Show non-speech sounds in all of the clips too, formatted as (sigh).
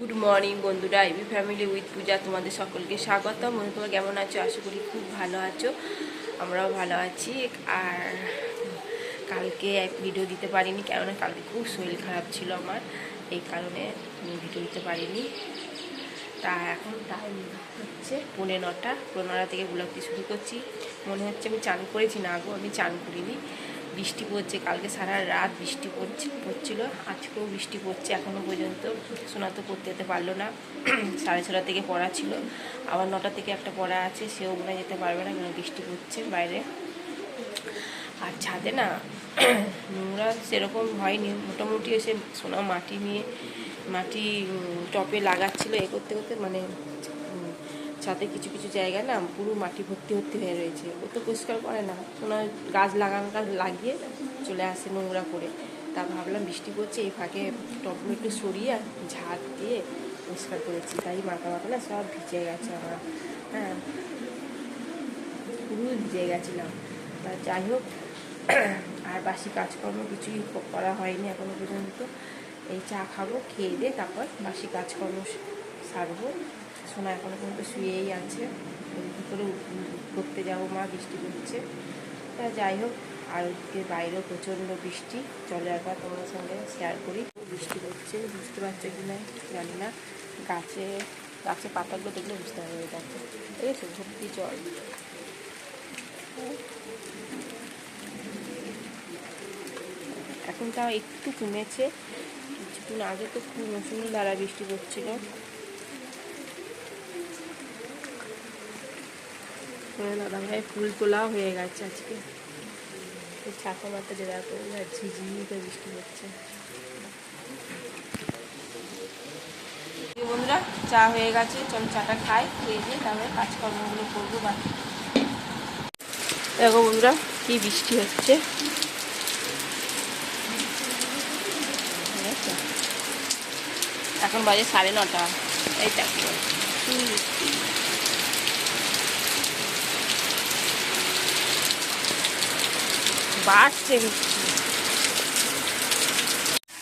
Good morning বন্ধুরা AB family with Puja তোমাদের সকলকে স্বাগত মনে তোমার কেমন আছো? আশা করি খুব ভালো আছো। আমরাও ভালো আছি। আর কালকে ভিডিও দিতে পারিনি, কেননা কালকে খুব শরীর খারাপ ছিল আমার। এই কারণে আমি ভিডিও দিতে পারিনি। তা এখন টাইম হচ্ছে পৌনে নটা। পৌনে নটা থেকে ব্লগটি শুরু করছি। মনে হচ্ছে আমি চান করেছি। না গো, আমি চান করিনি। বৃষ্টি পড়ছে, কালকে সারা রাত বৃষ্টি পড়ছে, পড়ছিল, আজকেও বৃষ্টি পড়ছে এখনও পর্যন্ত, সোনা তো পড়তে যেতে পারল না, (clears throat) সাড়ে ছটা থেকে পড়া ছিল, আবার নটা থেকে একটা পড়া আছে, সেও মনে যেতে পারবে না কেন বৃষ্টি পড়ছে বাইরে। আর ছাদে না, (clears throat) নোংরা সেরকম হয়নি, মোটামুটি এসে সোনা মাটি নিয়ে, মাটি টপে লাগাচ্ছিল, এ করতে করতে মানে ছাদে কিছু কিছু জায়গায় না পুরো মাটি ভর্তি ভর্তি হয়ে রয়েছে। ও তো পরিষ্কার করে না। সোনা গাছ লাগানোটা লাগিয়ে চলে আসে নোংরা করে। তা ভাবলাম বৃষ্টি পড়ছে, এই ফাঁকে টপগুলো একটু সরিয়ে ঝাড় দিয়ে পরিষ্কার করেছি। তাই মাথা মাথা না সব ভিজে গেছে আমার। হ্যাঁ পুরো ভিজে গেছিলাম। তা যাই হোক, আর বাসি কাজকর্ম কিছুই করা হয়নি এখনও পর্যন্ত। এই চা খাব, খেয়ে দিয়ে তারপর বাসি কাজকর্ম সারবো সোনা এখনও পর্যন্ত শুয়েই আছে। কী করে করতে যাব মা? বৃষ্টি পড়ছে। তা যাই হোক, আর ওদিকে বাইরেও প্রচণ্ড বৃষ্টি। চলে একবার তোমার সঙ্গে শেয়ার করি। বৃষ্টি পড়ছে। বুঝতে পারছ কি না? জানি না। গাছে গাছে পাতাগুলো দেখলে বুঝতে পারবে দেখো। ঠিক আছে ভর্তি জল। এখন তাও একটু কমেছে। কিছুদিন আগে তো খুব মৌসুমি দ্বারা বৃষ্টি পড়ছিল। দাদা ভাই, ফুল তোলাও হয়ে গেছে আজকে। ছাতা মাথা যে দেখো আর ঝিঝিমি বৃষ্টি এই বন্ধুরা, চা হয়ে গেছে, চল চাটা খাই, খেয়ে দিয়ে তারপরে কাজকর্মগুলো করব বা দেখো বন্ধুরা, কি বৃষ্টি হচ্ছে। এখন বাজে সাড়ে নটা। এই দেখো। বাড়ছে।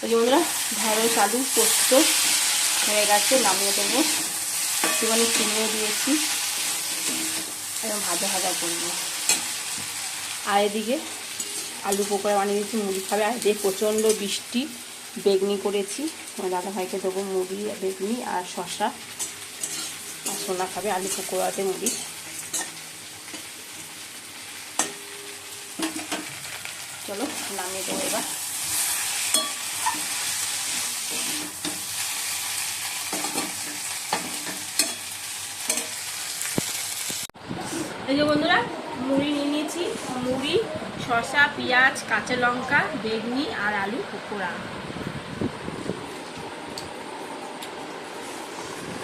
ওই বন্ধুরা ঢেঁড়স আলু পোস্ত হয়ে গেছে, নামিয়ে দেবো। একটুখানি চিনিও দিয়েছি। এবং ভাজা ভাজা করব। আর এদিকে আলু পকোড়া বানিয়ে দিয়েছি, মুড়ি খাবে। আর এদিকে প্রচণ্ড বৃষ্টি, বেগনি করেছি। দাদা ভাইকে দেবো মুড়ি, বেগনি আর শশা আর সোনা খাবে, আলু পকোড়াতে মুড়ি চলো, নামিয়ে দেবো এবার। এই যে বন্ধুরা, মুড়ি নিয়ে নিয়েছি। মুড়ি, শসা, পেঁয়াজ, কাঁচা লঙ্কা, বেগনি আর আলু পকোড়া।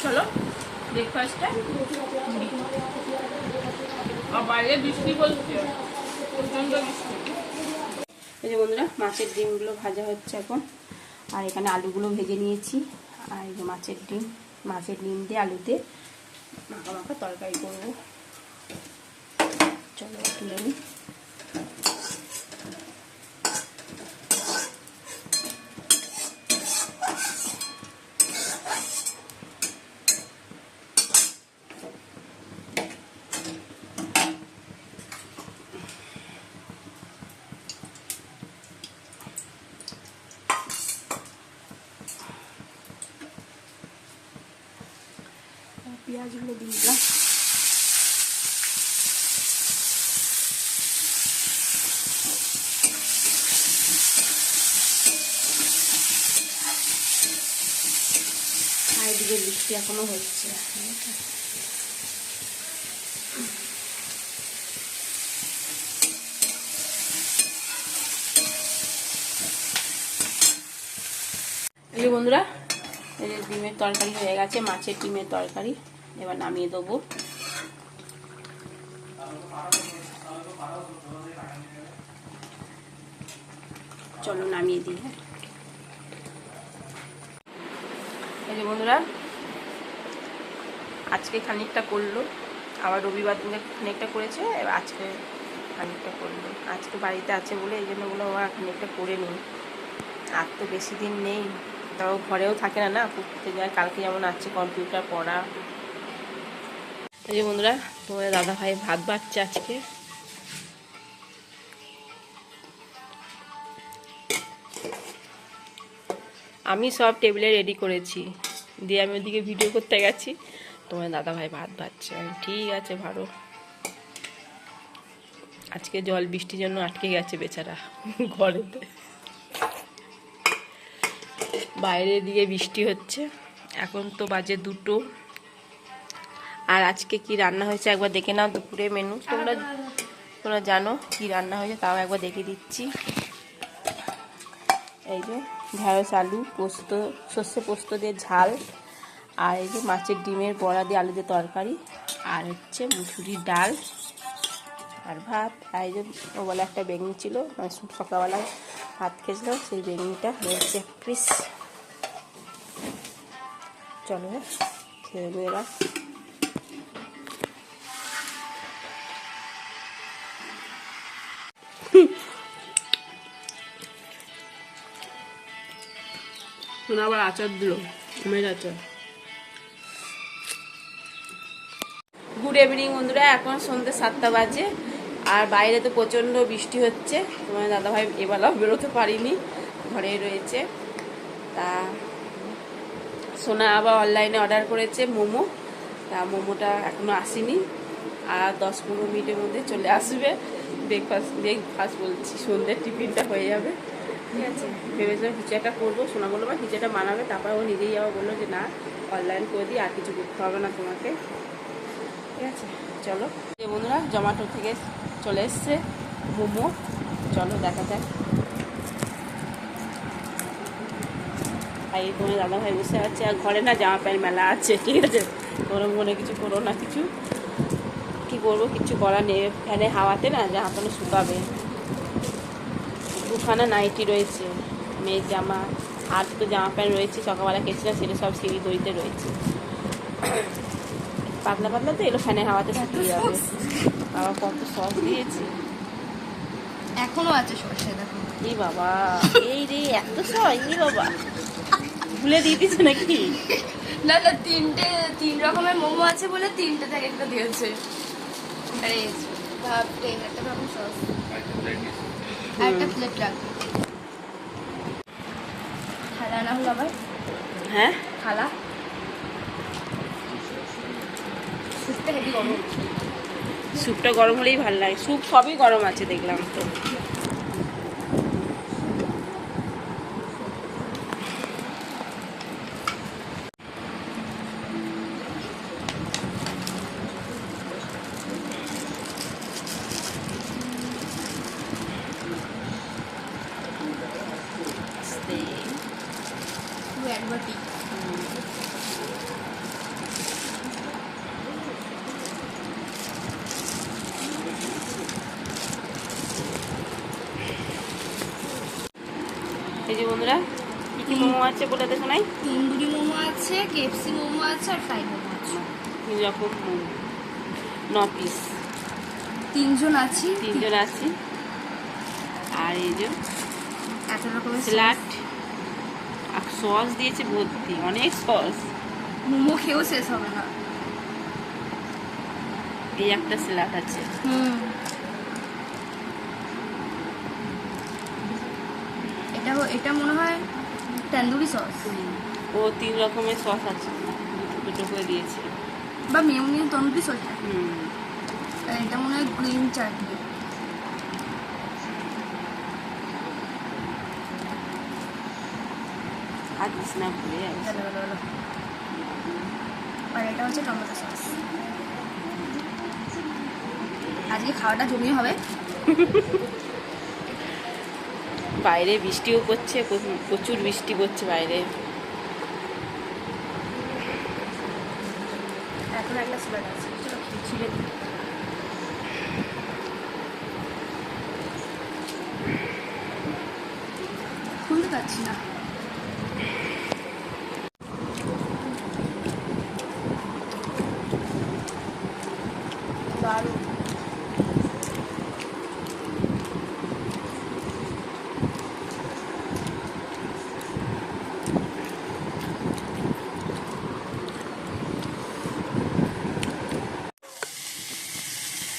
চলো ব্রেকফাস্টটা আর বাইরে বৃষ্টি বলছে প্রচণ্ড বৃষ্টি। এই যে বন্ধুরা, মাছের ডিমগুলো ভাজা হচ্ছে এখন। আর এখানে আলুগুলো ভেজে নিয়েছি। আর এই যে মাছের ডিম মাছের ডিম দিয়ে আলুতে মাখা মাখা তরকারি করব। চলো, তুলে নিই। পেঁয়াজগুলো দিয়ে দিলাম। এদিকে বৃষ্টি এখনও হচ্ছে। বন্ধুরা ডিমের তরকারি হয়ে গেছে, মাছের ডিমের তরকারি। এবার নামিয়ে দেবো। চলো নামিয়ে দিই হ্যাঁ। এই যে বন্ধুরা, আজকে খানিকটা করল, আবার রবিবার দিনে খানিকটা করেছে, এবার আজকে খানিকটা করল। আজকে বাড়িতে আছে বলে এই জন্য বলে আমার খানিকটা করে নিই। আর তো বেশি দিন নেই, তাও ঘরেও থাকে না না পড়তে যায় কালকে যেমন আছে কম্পিউটার পড়া এই বন্ধুরা, তোমাদের দাদা ভাই ভাত বাড়ছে আজকে। আমি সব টেবিলে রেডি করেছি। দিয়ে আমি ওদিকে ভিডিও করতে গেছি। তোমার দাদা ভাই ভাত আমি, ঠিক আছে, ভালো। আজকে জল বৃষ্টির জন্য আটকে গেছে বেচারা ঘরেতে। বাইরে দিকে বৃষ্টি হচ্ছে। এখন তো বাজে দুটো। আর আজকে কি রান্না হয়েছে একবার দেখে নাও দুপুরে মেনু তোমরা তোমরা জানো কি রান্না হয়েছে, তাও একবার দেখে দিচ্ছি। এই যে ঢেঁড়স, আলু, পোস্ত, সর্ষে পোস্ত দিয়ে ঝাল। আর এই যে মাছের ডিমের বড়া দিয়ে আলু দিয়ে তরকারি। আর হচ্ছে মুসুরির ডাল আর ভাত। আর এই যে ও বলে একটা বেগুনি ছিল মানে সকালবেলায় ভাত খেয়েছিল সেই বেগুনিটা রয়েছে এক পিস চলো খেয়ে এবার। শোনা আবার আচার দিল, আমের আচার। গুড ইভিনিং বন্ধুরা, এখন সন্ধ্যে সাতটা বাজে, আর বাইরে তো প্রচণ্ড বৃষ্টি হচ্ছে। তোমার দাদাভাই এবেলাও বেরোতে পারিনি, ঘরে রয়েছে। তা সোনা আবার অনলাইনে অর্ডার করেছে মোমো, তা মোমোটা এখনও আসেনি। আর দশ পনেরো মিনিটের মধ্যে চলে আসবে। ব্রেকফাস্ট ব্রেকফাস্ট বলছি, সন্ধ্যের টিফিনটা হয়ে যাবে। ভেবেছিলাম কিছু একটা করব, সোনা বলল বা কিছু একটা বানাবে। তারপর ও নিজেই আবার বলল যে, না অনলাইন করে দিই, আর কিছু করতে হবে না তোমাকে। ঠিক আছে, চলো। বন্ধুরা জমাটো থেকে চলে এসছে মোমো। চলো, দেখা যাক। এই তোমার দাদা ভাই বসে আছে, আর ঘরে না জামা প্যান্ট মেলা আছে, ঠিক আছে? তোর মনে কিছু করো না কিছু। কি করব, কিছু করার নেই। ফ্যানে হাওয়াতে না জামা প্যান্ট শুকাবে। দুখানা নাইটি রয়েছে মেয়ের জামা আর তো জামা প্যান্ট রয়েছে সকালবেলা কেছিলাম সেটা সব সিঁড়ি দড়িতে রয়েছে। পাতলা পাতলা তো এলো ফ্যানে হাওয়াতে শুকিয়ে যাবে। বাবা কত সস দিয়েছি। এখনও আছে সর্ষে দেখো। এই বাবা এই রে এত সস এই বাবা। ভুলে দিয়ে দিচ্ছে নাকি? না না তিনটে তিন রকমের মোমো আছে বলে তিনটে থেকে একটা দিয়েছে। আরে একটা রকম সস আর একটা প্লেট রাখবে খালা না হলো আবার? হ্যাঁ? খালা? সুপটা হেভি গরম স্যুপটা গরম হলেই ভালো লাগে। স্যুপ সবই গরম আছে দেখলাম তো আস্তে। দু একবার টি এই যে বন্ধুরা কি কি মোমো আছে বলে দেখো নাই? তন্দুরি মোমো আছে কেএফসি মোমো আছে আর ফ্রাই মোমো আছে। তিন রকম মোমো ন পিস তিনজন আছি। তিনজন আছি। আর এই যে এত রকমের স্যালাড আর সস দিয়েছে ভর্তি অনেক সস। মোমো খেয়েও শেষ হবে না। এই একটা স্যালাড আছে। হুম। এটা এটা মনে হয় তন্দুরি সস ও তিন রকমের সস আছে দুটো করে দিয়েছে। বা মেয়নিজ তন্দুরি সস হুম। এটা মনে হয় গ্রিন চাটনি আর দিস না ভুলে ভালো ভালো ভালো। আর এটা হচ্ছে টমেটো সস আজকে খাওয়াটা জমিয়ে হবে। (laughs) বাইরে বৃষ্টিও পড়ছে প্রচুর- বৃষ্টি পড়ছে বাইরে। এখন একটা দিই। খুলতে পারছি না।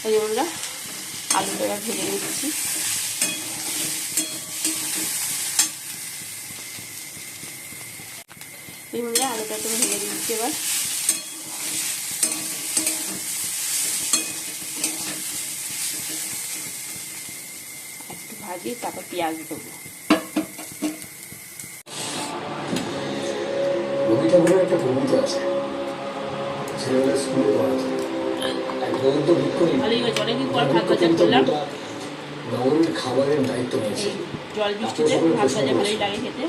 এই আমরা আলুটা ভেজে নিচ্ছি। বন্ধুরা আলুটা তো ভেজে দিচ্ছি এবার। একটু ভাজি, তারপর পেঁয়াজ দেবো। একটা কবিতা আছে। ছেলেবেলা স্কুলে নগরের খাবারের দায়িত্ব নিয়েছে। জল বৃষ্টিতে ভাত ভাজা ভালোই লাগে খেতে।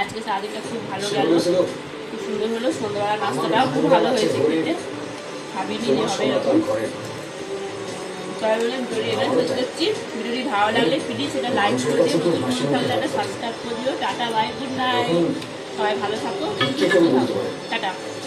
আজকে সারাদিনটা খুব ভালো গেল। খুব সুন্দর হলো। সন্ধ্যাবেলা নাস্তাটাও খুব ভালো হয়েছে খেতে। ভাবিনি যে হবে এরকম। সবাই বলে ভিডিওটি এখানে শেষ করছি। ভিডিওটি ভালো লাগলে প্লিজ সেটা লাইক করে দিও। নতুন থাকলে একটা সাবস্ক্রাইব করে দিও। টাটা বাই গুড নাইট সবাই ভালো থাকো। পারে?